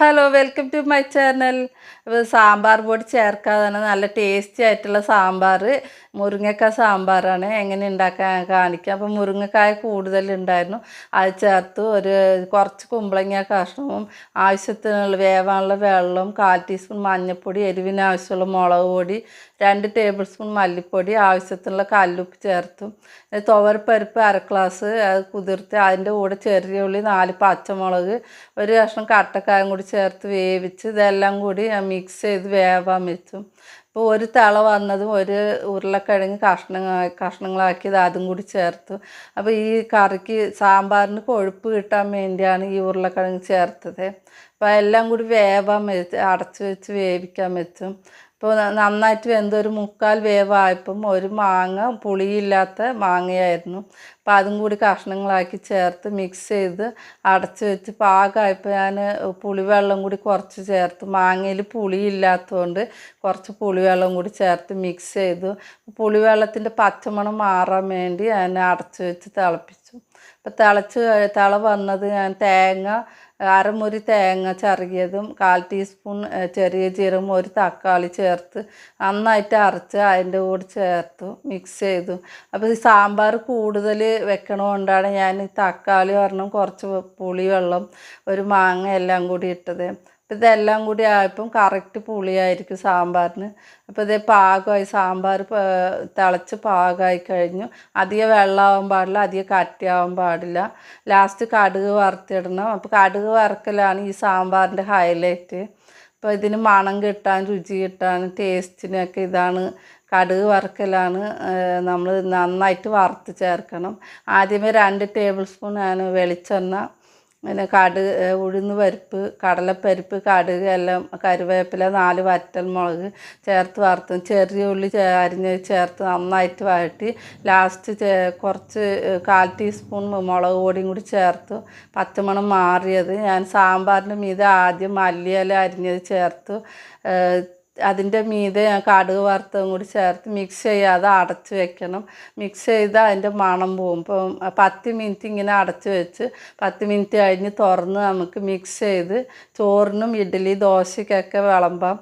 Hello welcome to my channel sambar പൊടി ചേർക്കാതെ തന്നെ നല്ല ടേസ്റ്റി ആയിട്ടുള്ള സാമ്പാർ. മുരിങ്ങക്കായ സാമ്പാറാണ്. എങ്ങനെ ഉണ്ടാക്കാൻ കാണിക്കാം. അപ്പോൾ മുരിങ്ങക്കായ കൂടുതലുണ്ടായിരുന്നു. അത് ചേർത്ത്. ഒരു കുറച്ച് കുമ്പളങ്ങ കഷ്ണവും ആവശ്യത്തിനുള്ള വേവാനുള്ള വെള്ളവും കാൽ ടീസ്പൂൺ മഞ്ഞൾപ്പൊടി എരിവിന് ആവശ്യമുള്ള മുളക് പൊടി രണ്ട് ടേബിൾ സ്പൂൺ മല്ലിപ്പൊടി ആവശ്യത്തിനുള്ള കല്ലുപ്പ് ചേർത്തും. തുവരപ്പരിപ്പ് അര ഗ്ലാസ് അത് കുതിർത്ത് അതിന്റെ കൂടെ ചെറിയ ഉള്ളി നാല് പച്ചമുളക് ഒരു കഷ്ണം കട്ടക്കായം കൂടി ചേർത്ത് വേവിച്ച് ഇതെല്ലാം കൂടി മിക്സ് ചെയ്ത് വേവാൻ വെച്ചും. ഇപ്പോൾ ഒരു തള വന്നതും ഒരു ഉരുളക്കിഴങ്ങ് കഷ്ണങ്ങ കഷ്ണങ്ങളാക്കിയത് അതും കൂടി ചേർത്തു. അപ്പോൾ ഈ കറിക്ക് സാമ്പാറിന് കൊഴുപ്പ് കിട്ടാൻ വേണ്ടിയാണ് ഈ ഉരുളക്കിഴങ്ങ് ചേർത്തത്. അപ്പോൾ എല്ലാം കൂടി വേവാൻ വെച്ച് അടച്ച് വെച്ച് വേവിക്കാൻ വെച്ചു. ഇപ്പോൾ നന്നായിട്ട് വെന്ത് ഒരു മുക്കാൽ വേവായപ്പം ഒരു മാങ്ങ പുളിയില്ലാത്ത മാങ്ങയായിരുന്നു. അപ്പോൾ അതും കൂടി കഷ്ണങ്ങളാക്കി ചേർത്ത് മിക്സ് ചെയ്ത് അടച്ച് വെച്ച് പാകമായപ്പോൾ ഞാൻ പുളിവെള്ളം കൂടി കുറച്ച് ചേർത്ത് മാങ്ങയിൽ പുളിയില്ലാത്തതുകൊണ്ട് കുറച്ച് പുളിവെള്ളം കൂടി ചേർത്ത് മിക്സ് ചെയ്തു. പുളിവെള്ളത്തിന്റെ പച്ചമണം മാറാൻ വേണ്ടി ഞാൻ അടച്ച് വെച്ച് തിളപ്പിച്ചു. അപ്പോൾ തിളച്ച് തിള വന്നത് ഞാൻ തേങ്ങ അരമുരി തേങ്ങ ചെറിയതും കാൽ ടീസ്പൂൺ ചെറിയ ജീരകം ഒരു തക്കാളി ചേർത്ത് നന്നായിട്ട് അരച്ച് അതിന്റെ കൂടെ ചേർത്തു മിക്സ് ചെയ്തു. അപ്പോൾ ഈ സാമ്പാർ കൂടുതൽ വെക്കണതുകൊണ്ടാണ് ഞാൻ ഈ തക്കാളി ഒരെണ്ണം കുറച്ച് പുളി വെള്ളം ഒരു മാങ്ങ എല്ലാം കൂടി ഇട്ടത്. അപ്പോൾ ഇതെല്ലാം കൂടി ആയപ്പം കറക്റ്റ് പുളിയായിരിക്കും സാമ്പാറിന്. അപ്പോൾ ഇതേ പാകമായി സാമ്പാർ തിളച്ച് പാകമായി കഴിഞ്ഞു. അധികം വെള്ളമാവാൻ പാടില്ല അധികം കട്ടിയാവാൻ പാടില്ല. ലാസ്റ്റ് കടുക് വറുത്തിടണം. അപ്പോൾ കടുക് വറുക്കലാണ് ഈ സാമ്പാറിന്റെ ഹൈലൈറ്റ് അപ്പോൾ ഇതിന് മണം കിട്ടാൻ രുചി കിട്ടാൻ ടേസ്റ്റിനൊക്കെ ഇതാണ് കടുക് വറുക്കലാണ് നമ്മൾ നന്നായിട്ട് വറുത്ത് ചേർക്കണം. ആദ്യമേ രണ്ട് ടേബിൾ സ്പൂൺ ആണ് വെളിച്ചെണ്ണ പിന്നെ കടുക് ഉഴുന്ന് പരിപ്പ് കടലപ്പരിപ്പ് കടുക് എല്ലാം കരുവേപ്പില നാല് വറ്റൽ മുളക് ചേർത്ത് വറുത്ത് ചെറിയ ഉള്ളി അരിഞ്ഞ് ചേർത്ത് നന്നായിട്ട് വഴറ്റി ലാസ്റ്റ് കുറച്ച് കാൽ ടീസ്പൂൺ മുളക് പൊടിയും കൂടി ചേർത്തു. പച്ചമണം മാറിയത്. ഞാൻ സാമ്പാറിന്റെ മീതെ ആദ്യം മല്ലിയില അരിഞ്ഞത് ചേർത്തു. അതിന്റെ മീതെ കടുക് വറുത്തതും കൂടി ചേർത്ത് മിക്സ് ചെയ്യാതെ അടച്ച് വെക്കണം. മിക്സ് ചെയ്ത് അതിന്റെ മണം പോകും ഇപ്പം പത്ത് മിനിറ്റ് ഇങ്ങനെ അടച്ച് വെച്ച് പത്ത് മിനിറ്റ് കഴിഞ്ഞ് തുറന്ന് നമുക്ക് മിക്സ് ചെയ്ത് ചോറിനും ഇഡ്ഡലി ദോശയ്ക്കൊക്കെ വിളമ്പാം.